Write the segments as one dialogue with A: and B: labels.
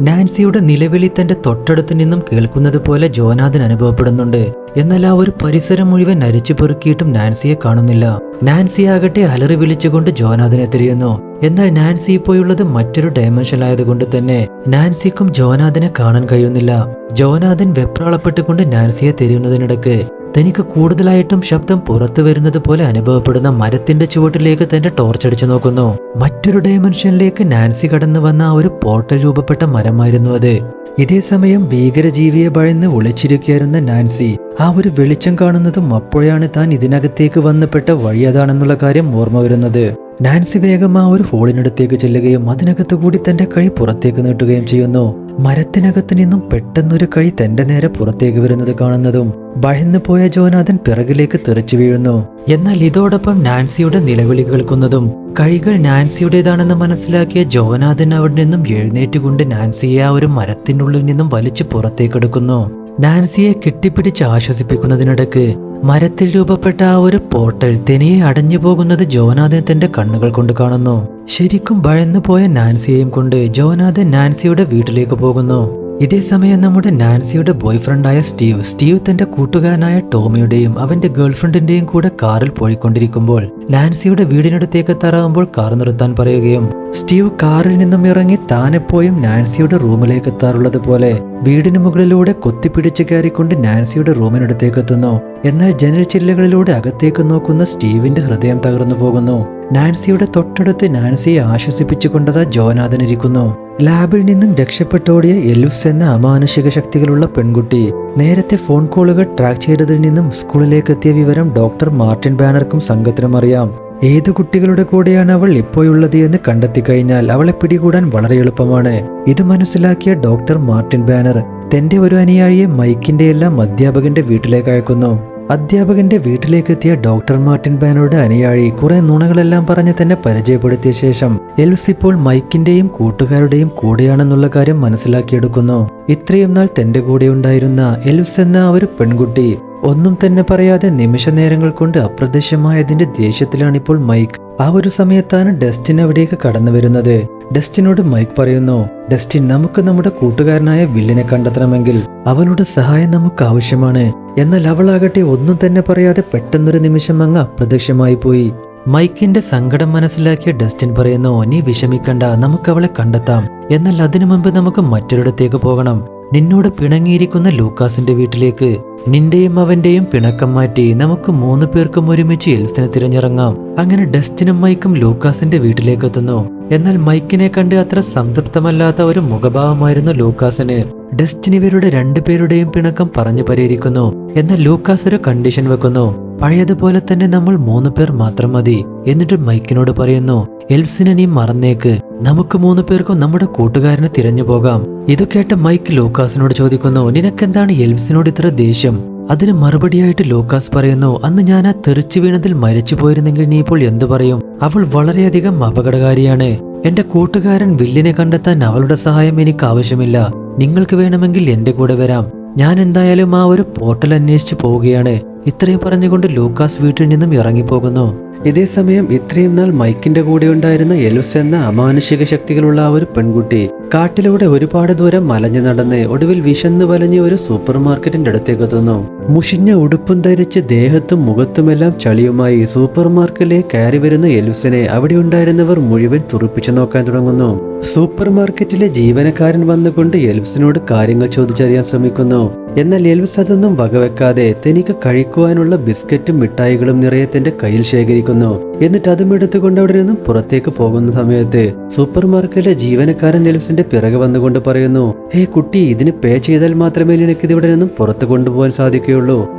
A: നാൻസിയുടെ നിലവിളി തന്റെ തൊട്ടടുത്ത് നിന്നും കേൾക്കുന്നത് പോലെ ജോനാഥൻ അനുഭവപ്പെടുന്നുണ്ട്. എന്നാൽ ആ ഒരു പരിസരം മുഴുവൻ അരിച്ചു പെറുക്കിയിട്ടും നാൻസിയെ കാണുന്നില്ല. നാൻസി ആകട്ടെ അലറി വിളിച്ചുകൊണ്ട് ജോനാഥനെ തിരിയുന്നു. എന്നാൽ നാൻസി ഇപ്പോഴുള്ളത് മറ്റൊരു ഡയമെൻഷൻ ആയതുകൊണ്ട് തന്നെ നാൻസിക്കും ജോനാഥനെ കാണാൻ കഴിയുന്നില്ല. ജോനാഥൻ വെപ്രാളപ്പെട്ടുകൊണ്ട് നാൻസിയെ തിരിയുന്നതിനിടക്ക് തനിക്ക് കൂടുതലായിട്ടും ശബ്ദം പുറത്തു വരുന്നത് പോലെ അനുഭവപ്പെടുന്ന മരത്തിന്റെ ചുവട്ടിലേക്ക് തന്റെ ടോർച്ചടിച്ചു നോക്കുന്നു. മറ്റൊരു ഡയമെൻഷനിലേക്ക് നാൻസി കടന്നു വന്ന ഒരു പോർട്ടൽ രൂപപ്പെട്ട മരമായിരുന്നു അത്. ഇതേ സമയം ഭീകരജീവിയെ ഭയന്ന് ഒളിച്ചിരിക്കുകയായിരുന്ന നാൻസി ആ ഒരു വെളിച്ചം കാണുന്നതും അപ്പോഴാണ് താൻ ഇതിനകത്തേക്ക് വന്നപ്പെട്ട വഴി അതാണെന്നുള്ള കാര്യം ഓർമ്മ വരുന്നത്. നാൻസി വേഗം ആ ഒരു ഹോളിനടുത്തേക്ക് ചെല്ലുകയും അതിനകത്ത് കൂടി തന്റെ കൈ പുറത്തേക്ക് നീട്ടുകയും ചെയ്യുന്നു. മരത്തിനകത്ത് നിന്നും പെട്ടെന്നൊരു കൈ തന്റെ നേരെ പുറത്തേക്ക് വരുന്നത് കാണുന്നതും ഭയന്നു പോയ ജോനാഥൻ പിറകിലേക്ക് തെറിച്ചു വീഴുന്നു. എന്നാൽ ഇതോടൊപ്പം നാൻസിയുടെ നിലവിളി കേൾക്കുന്നതും കൈകൾ നാൻസിയുടേതാണെന്ന് മനസ്സിലാക്കിയ ജോനാഥൻ അവിടെ നിന്നും എഴുന്നേറ്റുകൊണ്ട് നാൻസിയെ ആ ഒരു മരത്തിനുള്ളിൽ നിന്നും വലിച്ചു പുറത്തേക്കെടുക്കുന്നു. നാൻസിയെ കെട്ടിപ്പിടിച്ച് ആശ്വസിപ്പിക്കുന്നതിനിടക്ക് മരത്തിൽ രൂപപ്പെട്ട ആ ഒരു പോർട്ടൽ തനിയെ അടഞ്ഞു പോകുന്നത് ജോനാഥൻ തന്റെ കണ്ണുകൾ കൊണ്ട് കാണുന്നു. ശരിക്കും ഭയന്നു പോയ നാൻസിയെയും കൊണ്ട് ജോനാഥൻ നാൻസിയുടെ വീട്ടിലേക്ക് പോകുന്നു. ഇതേ സമയം നമ്മുടെ നാൻസിയുടെ ബോയ്ഫ്രണ്ടായ സ്റ്റീവ് സ്റ്റീവ് തന്റെ കൂട്ടുകാരനായ ടോമിയുടെയും അവന്റെ ഗേൾഫ്രണ്ടിന്റെയും കൂടെ കാറിൽ പോയിക്കൊണ്ടിരിക്കുമ്പോൾ നാൻസിയുടെ വീടിനടുത്തേക്ക് എത്താറാകുമ്പോൾ കാർ നിർത്താൻ പറയുകയും സ്റ്റീവ് കാറിൽ നിന്നും ഇറങ്ങി താനെപ്പോയും നാൻസിയുടെ റൂമിലേക്ക് എത്താറുള്ളത് പോലെ വീടിന് മുകളിലൂടെ കൊത്തിപ്പിടിച്ച് കയറിക്കൊണ്ട് നാൻസിയുടെ റൂമിനടുത്തേക്ക് എത്തുന്നു. എന്നാൽ ജനൽ ചില്ലകളിലൂടെ അകത്തേക്ക് നോക്കുന്ന സ്റ്റീവിന്റെ ഹൃദയം തകർന്നു പോകുന്നു. നാൻസിയുടെ തൊട്ടടുത്ത് നാൻസിയെ ആശ്വസിപ്പിച്ചുകൊണ്ടതാ ജോനാഥൻ ഇരിക്കുന്നു ലാബിൽ നിന്നും രക്ഷപ്പെട്ടോടിയ എലുസ് എന്ന അമാനുഷിക ശക്തികളുള്ള പെൺകുട്ടി. നേരത്തെ ഫോൺ കോളുകൾ ട്രാക്ക് ചെയ്തതിൽ നിന്നും സ്കൂളിലേക്ക് എത്തിയ വിവരം ഡോക്ടർ മാർട്ടിൻ ബാനർക്കും സംഘത്തിനും അറിയാം. ഏത് കുട്ടികളുടെ കൂടെയാണ് അവൾ ഇപ്പോഴുള്ളത് എന്ന് കണ്ടെത്തി കഴിഞ്ഞാൽ അവളെ പിടികൂടാൻ വളരെ എളുപ്പമാണ്. ഇത് മനസ്സിലാക്കിയ ഡോക്ടർ മാർട്ടിൻ ബാനർ തന്റെ ഒരു അനുയായിയെ മൈക്കിന്റെ എല്ലാം അധ്യാപകന്റെ വീട്ടിലേക്ക് അയക്കുന്നു. അധ്യാപകന്റെ വീട്ടിലേക്ക് എത്തിയ ഡോക്ടർ മാർട്ടിൻ ബാനോയുടെ അനുയായി കുറെ നുണകളെല്ലാം പറഞ്ഞ് തന്നെ പരിചയപ്പെടുത്തിയ ശേഷം എൽസ് ഇപ്പോൾ മൈക്കിന്റെയും കൂട്ടുകാരുടെയും കൂടെയാണെന്നുള്ള കാര്യം മനസ്സിലാക്കിയെടുക്കുന്നു. ഇത്രയും നാൾ തന്റെ കൂടെ ഉണ്ടായിരുന്ന എൽസ് എന്ന ഒരു പെൺകുട്ടി ഒന്നും തന്നെ പറയാതെ നിമിഷ നേരങ്ങൾ കൊണ്ട് അപ്രത്യക്ഷമായതിന്റെ ദേഷ്യത്തിലാണിപ്പോൾ മൈക്ക്. ആ ഒരു സമയത്താണ് ഡസ്റ്റിൻ അവിടേക്ക് കടന്നു വരുന്നത്. ഡസ്റ്റിനോട് മൈക്ക് പറയുന്നു ഡസ്റ്റിൻ നമുക്ക് നമ്മുടെ കൂട്ടുകാരനായ വില്ലനെ കണ്ടെത്തണമെങ്കിൽ അവളുടെ സഹായം നമുക്ക് ആവശ്യമാണ്. എന്നാൽ അവളാകട്ടെ ഒന്നും തന്നെ പറയാതെ പെട്ടെന്നൊരു നിമിഷം അങ്ങ് അപ്രത്യക്ഷമായി പോയി. മൈക്കിന്റെ സങ്കടം മനസ്സിലാക്കിയ ഡസ്റ്റിൻ പറയുന്നു നീ വിഷമിക്കണ്ട നമുക്ക് അവളെ കണ്ടെത്താം. എന്നാൽ അതിനു മുമ്പ് നമുക്ക് മറ്റൊരിടത്തേക്ക് പോകണം. നിന്നോട് പിണങ്ങിയിരിക്കുന്ന ലൂക്കാസിന്റെ വീട്ടിലേക്ക് നിന്റെയും അവന്റെയും പിണക്കം മാറ്റി നമുക്ക് മൂന്ന് പേർക്കും ഒരുമിച്ച് എൽസിനെ തിരഞ്ഞിറങ്ങാം. അങ്ങനെ ഡസ്റ്റിനും മൈക്കും ലൂക്കാസിന്റെ വീട്ടിലേക്ക് എത്തുന്നു എന്നാൽ മൈക്കിനെ കണ്ട് അത്ര സംതൃപ്തമല്ലാത്ത ഒരു മുഖഭാവമായിരുന്നു ലൂക്കാസിന്. ഡസ്റ്റിൻ ഇവരുടെ രണ്ടുപേരുടെയും പിണക്കം പറഞ്ഞു പരിഹരിക്കുന്നു എന്നാൽ ലൂക്കാസ് ഒരു കണ്ടീഷൻ വെക്കുന്നു. പഴയതുപോലെ തന്നെ നമ്മൾ മൂന്ന് പേർ മാത്രം മതി എന്നിട്ട് മൈക്കിനോട് പറയുന്നു എൽസിനെ നീ മറന്നേക്ക്. നമുക്ക് മൂന്ന് പേർക്കും നമ്മുടെ കൂട്ടുകാരനെ തിരഞ്ഞു പോകാം. ഇത് കേട്ട മൈക്ക് ലൂക്കാസിനോട് ചോദിക്കുന്നു നിനക്കെന്താണ് എൽവിസിനോട് ഇത്ര ദേഷ്യം? അതിന് മറുപടിയായിട്ട് ലൂക്കാസ് പറയുന്നു അന്ന് ഞാൻ ആ തെറിച്ചു വീണതിൽ മരിച്ചു പോയിരുന്നെങ്കിൽ നീ ഇപ്പോൾ എന്തു പറയും? അവൾ വളരെയധികം അപകടകാരിയാണ്. എന്റെ കൂട്ടുകാരൻ വില്ലിനെ കണ്ടെത്താൻ അവളുടെ സഹായം എനിക്ക് ആവശ്യമില്ല. നിങ്ങൾക്ക് വേണമെങ്കിൽ എന്റെ കൂടെ വരാം. ഞാൻ എന്തായാലും ആ ഒരു പോർട്ടൽ അന്വേഷിച്ച് പോവുകയാണ്. ഇത്രയും പറഞ്ഞുകൊണ്ട് ലൂക്കാസ് വീട്ടിൽ നിന്നും ഇറങ്ങിപ്പോകുന്നു. ഇതേ സമയം ഇത്രയും നാൾ മൈക്കിന്റെ കൂടെ ഉണ്ടായിരുന്ന എലുസ് എന്ന അമാനുഷിക ശക്തികളുള്ള ഒരു പെൺകുട്ടി കാട്ടിലൂടെ ഒരുപാട് ദൂരം മലഞ്ഞു നടന്ന് ഒടുവിൽ വിശന്ന് വലഞ്ഞ് ഒരു സൂപ്പർ മാർക്കറ്റിന്റെ അടുത്തേക്ക് എത്തുന്നു. മുഷിഞ്ഞ ഉടുപ്പും ധരിച്ച് ദേഹത്തും മുഖത്തുമെല്ലാം ചളിയുമായി സൂപ്പർ മാർക്കറ്റിലേക്ക് കയറി വരുന്ന എലുസിനെ അവിടെ ഉണ്ടായിരുന്നവർ മുഴുവൻ തുറപ്പിച്ചു നോക്കാൻ തുടങ്ങുന്നു. സൂപ്പർ മാർക്കറ്റിലെ ജീവനക്കാരൻ വന്നുകൊണ്ട് എലുസിനോട് കാര്യങ്ങൾ ചോദിച്ചറിയാൻ ശ്രമിക്കുന്നു. എന്നാൽ എൽവിസ് അതൊന്നും വകവെക്കാതെ തനിക്ക് കഴിക്കുവാനുള്ള ബിസ്ക്കറ്റും മിഠായികളും നിറയെ തന്റെ കയ്യിൽ ശേഖരിക്കുന്നു. എന്നിട്ട് അതും എടുത്തുകൊണ്ട് അവിടെ നിന്നും പുറത്തേക്ക് പോകുന്ന സമയത്ത് സൂപ്പർ മാർക്കറ്റിലെ ജീവനക്കാരൻ എൽവിസിന്റെ പിറകെ വന്നുകൊണ്ട് പറയുന്നു ഹേ കുട്ടി ഇതിന് പേ ചെയ്താൽ മാത്രമേ നിനക്ക് ഇതിവിടെ നിന്നും പുറത്ത് കൊണ്ടുപോകാൻ സാധിക്കുകയുള്ളൂ.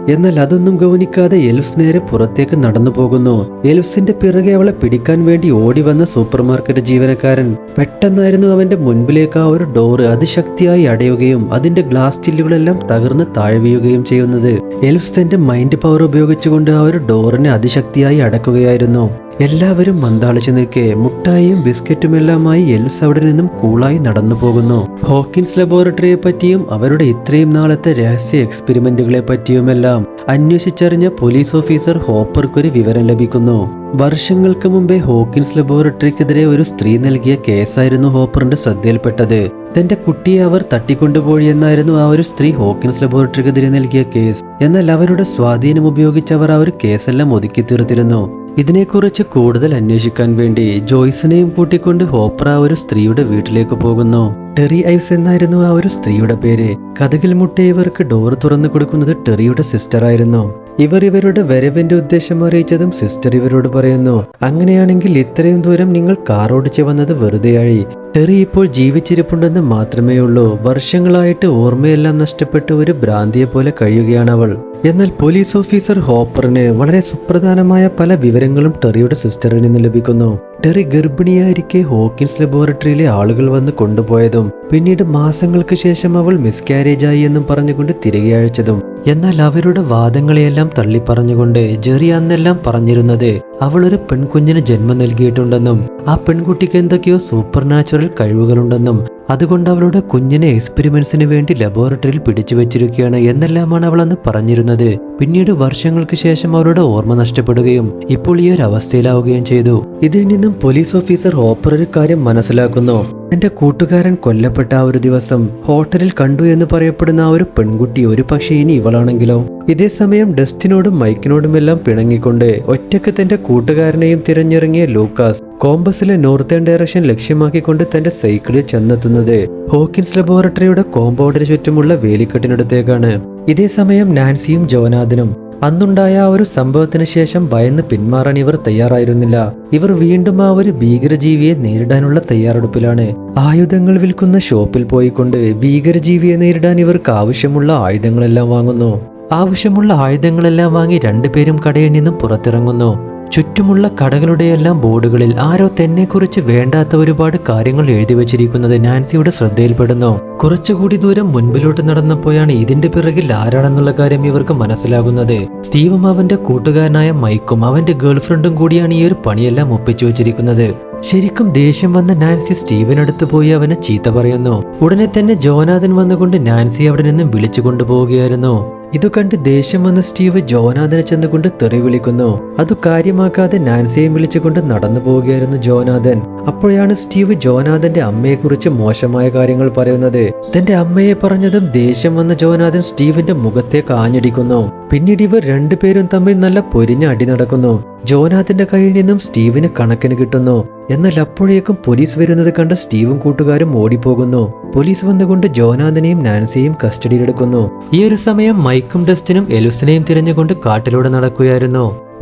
A: എന്നാൽ അതൊന്നും ഗൗനിക്കാതെ എൽവ്സ് നേരെ പുറത്തേക്ക് നടന്നു പോകുന്നു. എൽവ്സിന്റെ പിറകെ അവളെ പിടിക്കാൻ വേണ്ടി ഓടി വന്ന സൂപ്പർ മാർക്കറ്റ് ജീവനക്കാരൻ. പെട്ടെന്നായിരുന്നു അവന്റെ മുൻപിലേക്ക് ആ ഒരു ഡോറ് അതിശക്തിയായി അടയുകയും അതിന്റെ ഗ്ലാസ് ചില്ലുകളെല്ലാം തകർന്ന് താഴെ ചെയ്യുന്നത്. എൽവ്സ് തന്റെ മൈൻഡ് പവർ ഉപയോഗിച്ചുകൊണ്ട് ആ ഒരു ഡോറിനെ അതിശക്തിയായി അടക്കുകയായിരുന്നു.
B: എല്ലാവരും മന്താളിച്ചു നിൽക്കെ മുട്ടായിയും ബിസ്ക്കറ്റുമെല്ലാമായി എൽസ് അവിടെ നിന്നും കൂളായി നടന്നു പോകുന്നു. ഹോക്കിൻസ് ലബോറട്ടറിയെ പറ്റിയും അവരുടെ ഇത്രയും നാളത്തെ രഹസ്യ എക്സ്പെരിമെന്റുകളെ പറ്റിയുമെല്ലാം അന്വേഷിച്ചറിഞ്ഞ പോലീസ് ഓഫീസർ ഹോപ്പർക്കൊരു വിവരം ലഭിക്കുന്നു. വർഷങ്ങൾക്ക് മുമ്പേ ഹോക്കിൻസ് ലബോറട്ടറിക്കെതിരെ ഒരു സ്ത്രീ നൽകിയ കേസായിരുന്നു ഹോപ്പറിന്റെ ശ്രദ്ധയിൽപ്പെട്ടത്. തന്റെ കുട്ടിയെ അവർ തട്ടിക്കൊണ്ടുപോയി എന്നായിരുന്നു ആ ഒരു സ്ത്രീ ഹോക്കിൻസ് ലബോറട്ടറിക്കെതിരെ നൽകിയ കേസ്. എന്നാൽ അവരുടെ സ്വാധീനം ഉപയോഗിച്ച് അവർ ആ ഒരു കേസെല്ലാം ഒതുക്കി തീർത്തിരുന്നു. ഇതിനെക്കുറിച്ച് കൂടുതൽ അന്വേഷിക്കാൻ വേണ്ടി ജോയ്സിനെയും കൂട്ടിക്കൊണ്ട് ഹോപ്ര ഒരു സ്ത്രീയുടെ വീട്ടിലേക്ക് പോകുന്നു. ടെറി ഐവ്സ് എന്നായിരുന്നു ആ ഒരു സ്ത്രീയുടെ പേര്. കഥകിൽ മുട്ടിയ ഇവർക്ക് ഡോർ തുറന്നു കൊടുക്കുന്നത് ടെറിയുടെ സിസ്റ്റർ ആയിരുന്നു. ഇവർ ഇവരുടെ വരവിന്റെ ഉദ്ദേശം അറിയിച്ചതും സിസ്റ്റർ ഇവരോട് പറയുന്നു അങ്ങനെയാണെങ്കിൽ ഇത്രയും ദൂരം നിങ്ങൾ കാർ ഓടിച്ചു വന്നത് വെറുതെയായി. ടെറി ഇപ്പോൾ ജീവിച്ചിരിപ്പുണ്ടെന്ന് മാത്രമേ ഉള്ളൂ. വർഷങ്ങളായിട്ട് ഓർമ്മയെല്ലാം നഷ്ടപ്പെട്ട ഒരു ഭ്രാന്തിയെ പോലെ കഴിയുകയാണ് അവൾ. എന്നാൽ പോലീസ് ഓഫീസർ ഹോപ്പറിന് വളരെ സുപ്രധാനമായ പല വിവരങ്ങളും ടെറിയുടെ സിസ്റ്ററിൽ നിന്ന് ലഭിക്കുന്നു. ടെറി ഗർഭിണിയായിരിക്കെ ഹോക്കിൻസ് ലബോറട്ടറിയിലെ ആളുകൾ വന്ന് കൊണ്ടുപോയതും പിന്നീട് മാസങ്ങൾക്ക് ശേഷം അവൾ മിസ്കാരേജ് ആയി എന്നും പറഞ്ഞുകൊണ്ട് തിരികെ അയച്ചതും. എന്നാൽ അവരുടെ വാദങ്ങളെയെല്ലാം തള്ളിപ്പറഞ്ഞുകൊണ്ട് ജെറി അന്നെല്ലാം പറഞ്ഞിരുന്നത് അവൾ ഒരു പെൺകുഞ്ഞിന് ജന്മം നൽകിയിട്ടുണ്ടെന്നും ആ പെൺകുട്ടിക്ക് എന്തൊക്കെയോ സൂപ്പർ നാച്ചുറൽ കഴിവുകളുണ്ടെന്നും അതുകൊണ്ട് അവളുടെ കുഞ്ഞിനെ എക്സ്പെരിമെന്റ്സിന് വേണ്ടി ലബോറട്ടറിയിൽ പിടിച്ചു വെച്ചിരിക്കുകയാണ് എന്നെല്ലാമാണ് അവൾ അന്ന് പറഞ്ഞിരുന്നത്. പിന്നീട് വർഷങ്ങൾക്ക് ശേഷം അവളുടെ ഓർമ്മ നഷ്ടപ്പെടുകയും ഇപ്പോൾ ഈ ഒരു അവസ്ഥയിലാവുകയും ചെയ്തു. ഇതിൽ നിന്നും പോലീസ് ഓഫീസർ ഹോപ്പർ ഒരു കാര്യം മനസ്സിലാക്കുന്നു. എന്റെ കൂട്ടുകാരൻ കൊല്ലപ്പെട്ട ആ ഒരു ദിവസം ഹോട്ടലിൽ കണ്ടു എന്ന് പറയപ്പെടുന്ന ആ ഒരു പെൺകുട്ടി ഒരു പക്ഷേ ഇനി ഇവളാണെങ്കിലോ? ഇതേ സമയം ഡസ്റ്റിനോടും മൈക്കിനോടുമെല്ലാം പിണങ്ങിക്കൊണ്ട് ഒറ്റയ്ക്ക് തന്റെ കൂട്ടുകാരനെയും തിരഞ്ഞിറങ്ങിയ ലൂക്കാസ് കോമ്പസിലെ നോർത്തേൺ ഡയറക്ഷൻ ലക്ഷ്യമാക്കിക്കൊണ്ട് തന്റെ സൈക്കിളിൽ ചെന്നെത്തുന്നത് ഹോക്കിൻസ് ലബോറട്ടറിയുടെ കോമ്പൗണ്ടിന് ചുറ്റുമുള്ള വേലിക്കെട്ടിനടുത്തേക്കാണ്. ഇതേ സമയം നാൻസിയും ജോനാഥനും അന്നുണ്ടായ ആ ഒരു സംഭവത്തിന് ശേഷം ഭയന്ന് പിന്മാറാൻ ഇവർ തയ്യാറായിരുന്നില്ല. ഇവർ വീണ്ടും ആ ഒരു ഭീകരജീവിയെ നേരിടാനുള്ള തയ്യാറെടുപ്പിലാണ്. ആയുധങ്ങൾ വിൽക്കുന്ന ഷോപ്പിൽ പോയിക്കൊണ്ട് ഭീകരജീവിയെ നേരിടാൻ ഇവർക്ക് ആവശ്യമുള്ള ആയുധങ്ങളെല്ലാം വാങ്ങുന്നു. ആവശ്യമുള്ള ആയുധങ്ങളെല്ലാം വാങ്ങി രണ്ടുപേരും കടയിൽ നിന്നും പുറത്തിറങ്ങുന്നു. ചുറ്റുമുള്ള കടകളുടെയെല്ലാം ബോർഡുകളിൽ ആരോ തന്നെക്കുറിച്ച് വേണ്ടാത്ത ഒരുപാട് കാര്യങ്ങൾ എഴുതി വച്ചിരിക്കുന്നത് നാൻസിയുടെ ശ്രദ്ധയിൽപ്പെടുന്നു. കുറച്ചുകൂടി ദൂരം മുൻപിലോട്ട് നടന്നപ്പോഴാണ് ഇതിന്റെ പിറകിൽ ആരാണെന്നുള്ള കാര്യം ഇവർക്ക് മനസ്സിലാകുന്നത്. സ്റ്റീവും അവന്റെ കൂട്ടുകാരനായ മൈക്കും അവന്റെ ഗേൾഫ്രണ്ടും കൂടിയാണ് ഈ ഒരു പണിയെല്ലാം ഒപ്പിച്ചു വെച്ചിരിക്കുന്നത്. ശരിക്കും ദേഷ്യം വന്ന നാൻസി സ്റ്റീവനടുത്ത് പോയി അവനെ ചീത്ത പറയുന്നു. ഉടനെ തന്നെ ജോനാഥൻ വന്നുകൊണ്ട് നാൻസി അവിടെ നിന്നും വിളിച്ചു കൊണ്ടുപോവുകയായിരുന്നു. ഇതു കണ്ട് ദേഷ്യം വന്ന സ്റ്റീവ് ജോനാഥനെ ചെന്നുകൊണ്ട് തെറി വിളിക്കുന്നു. അത് കാര്യമാക്കാതെ നാൻസിയെയും വിളിച്ചുകൊണ്ട് നടന്നു പോവുകയായിരുന്നു ജോനാഥൻ. അപ്പോഴാണ് സ്റ്റീവ് ജോനാഥന്റെ അമ്മയെക്കുറിച്ച് മോശമായ കാര്യങ്ങൾ പറയുന്നത്. തന്റെ അമ്മയെ പറഞ്ഞതും ദേഷ്യം വന്ന ജോനാഥൻ സ്റ്റീവിന്റെ മുഖത്തേക്ക് ആഞ്ഞടിക്കുന്നു പിന്നീട് ഇവർ രണ്ടുപേരും തമ്മിൽ നല്ല പൊരിഞ്ഞ അടി നടക്കുന്നു. ജോനാഥന്റെ കയ്യിൽ നിന്നും സ്റ്റീവിന് കണക്കിന് കിട്ടുന്നു. എന്നാൽ അപ്പോഴേക്കും പോലീസ് വരുന്നത് കണ്ട സ്റ്റീവും കൂട്ടുകാരും ഓടിപ്പോകുന്നു. പോലീസ് വന്നുകൊണ്ട് ജോനാഥനെയും നാൻസിയെയും കസ്റ്റഡിയിലെടുക്കുന്നു. ഈ ഒരു സമയം മൈക്കും ഡസ്റ്റിനും എലുസിനെയും തിരഞ്ഞുകൊണ്ട് കാട്ടിലൂടെ നടക്കുകയായിരുന്നു.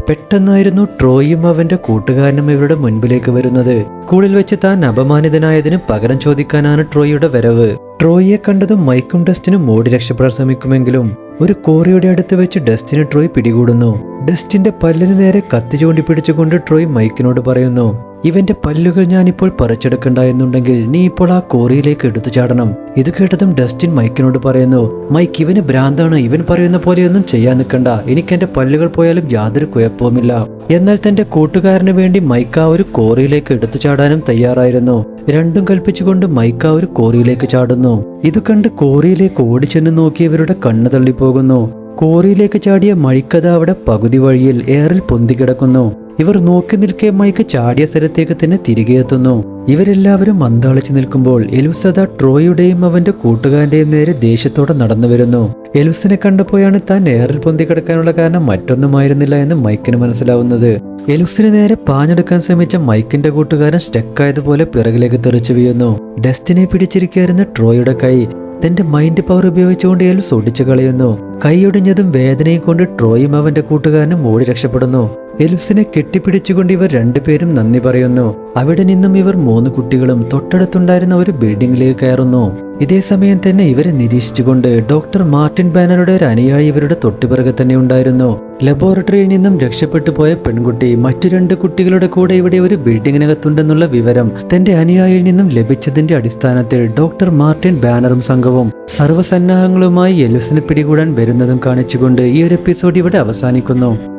B: പെട്ടെന്നായിരുന്നു ട്രോയും അവന്റെ കൂട്ടുകാരനും ഇവരുടെ മുൻപിലേക്ക് വരുന്നത്. സ്കൂളിൽ വെച്ച് താൻ അപമാനിതനായതിന് പകരം ചോദിക്കാനാണ് ട്രോയിയുടെ വരവ്. ട്രോയിയെ കണ്ടതും മൈക്കും ഡസ്റ്റിനും ഓടി രക്ഷപ്പെടാൻ ശ്രമിക്കുമെങ്കിലും ഒരു കോറിയുടെ അടുത്ത് വെച്ച് ഡസ്റ്റിന് ട്രോയ് പിടികൂടുന്നു. ഡസ്റ്റിന്റെ പല്ലിന് നേരെ കത്തി ചൂണ്ടി പിടിച്ചുകൊണ്ട് ട്രോയ് മൈക്കിനോട് പറയുന്നു ഇവന്റെ പല്ലുകൾ ഞാനിപ്പോൾ പറിച്ചെടുക്കണ്ട എന്നുണ്ടെങ്കിൽ നീ ഇപ്പോൾ ആ കോറിയിലേക്ക് എടുത്തു ചാടണം. ഇത് കേട്ടതും ഡസ്റ്റിൻ മൈക്കിനോട് പറയുന്നു മൈക്ക് ഇവന് ഭ്രാന്താണ്. ഇവൻ പറയുന്ന പോലെയൊന്നും ചെയ്യാൻ നിൽക്കണ്ട. എനിക്ക് എന്റെ പല്ലുകൾ പോയാലും യാതൊരു കുഴപ്പവുമില്ല. എന്നാൽ തന്റെ കൂട്ടുകാരന് വേണ്ടി മൈക്ക് ആ ഒരു കോറിയിലേക്ക് എടുത്തു ചാടാനും തയ്യാറായിരുന്നു. രണ്ടും കൽപ്പിച്ചുകൊണ്ട് മൈക്ക് ആ ഒരു കോറിയിലേക്ക് ചാടുന്നു. ഇത് കണ്ട് കോറിയിലേക്ക് ഓടിച്ചെന്ന് നോക്കിയവരുടെ കണ്ണു തള്ളിപ്പോകുന്നു. കോറിയിലേക്ക് ചാടിയ മഴിക്കഥ അവിടെ പകുതി വഴിയിൽ ഏറിൽ പൊന്തിക്കിടക്കുന്നു ഇവർ നോക്കി നിൽക്കേ മൈക്ക് ചാടിയ സ്ഥലത്തേക്ക് തന്നെ തിരികെ എത്തുന്നു. ഇവരെല്ലാവരും മന്ദാളിച്ചു നിൽക്കുമ്പോൾ എലുസദ ട്രോയുടെയും അവന്റെ കൂട്ടുകാരന്റെയും നേരെ ദേഷ്യത്തോടെ നടന്നു വരുന്നു. എലുസിനെ കണ്ടപ്പോഴാണ് താൻ ഏറിൽ പൊന്തി കിടക്കാനുള്ള കാരണം മറ്റൊന്നുമായിരുന്നില്ല എന്ന് മൈക്കിന് മനസ്സിലാവുന്നത്. എലുസിന് നേരെ പാഞ്ഞെടുക്കാൻ ശ്രമിച്ച മൈക്കിന്റെ കൂട്ടുകാരൻ സ്റ്റക്കായതുപോലെ പിറകിലേക്ക് തെറിച്ചു വീഴുന്നു. ഡെസ്റ്റിനെ പിടിച്ചിരിക്കുകയായിരുന്ന ട്രോയുടെ കൈ തന്റെ മൈൻഡ് പവർ ഉപയോഗിച്ചുകൊണ്ട് എലുസ് ഒടിച്ചു കളയുന്നു. കൈയൊടിഞ്ഞതും വേദനയും കൊണ്ട് ട്രോയും അവന്റെ കൂട്ടുകാരനും ഓടി രക്ഷപ്പെടുന്നു. എലിസിനെ കെട്ടിപ്പിടിച്ചുകൊണ്ട് ഇവർ രണ്ടുപേരും നന്ദി പറയുന്നു. അവിടെ നിന്നും ഇവർ മൂന്ന് കുട്ടികളും തൊട്ടടുത്തുണ്ടായിരുന്ന ഒരു ബിൽഡിംഗിലേക്ക് കയറുന്നു. ഇതേ സമയം തന്നെ ഇവരെ നിരീക്ഷിച്ചുകൊണ്ട് ഡോക്ടർ മാർട്ടിൻ ബാനറുടെ ഒരു അനുയായി ഇവരുടെ തൊട്ടുപിറകെ തന്നെ ഉണ്ടായിരുന്നു. ലബോറട്ടറിയിൽ നിന്നും രക്ഷപ്പെട്ടു പോയ പെൺകുട്ടി മറ്റു രണ്ട് കുട്ടികളുടെ കൂടെ ഇവിടെ ഒരു ബിൽഡിങ്ങിനകത്തുണ്ടെന്നുള്ള വിവരം തന്റെ അനുയായിയിൽ നിന്നും ലഭിച്ചതിന്റെ അടിസ്ഥാനത്തിൽ ഡോക്ടർ മാർട്ടിൻ ബാനറും സംഘവും സർവസന്നാഹങ്ങളുമായി എലുസിനെ പിടികൂടാൻ വരുന്നതും കാണിച്ചുകൊണ്ട് ഈ ഒരു എപ്പിസോഡ് ഇവിടെ അവസാനിക്കുന്നു.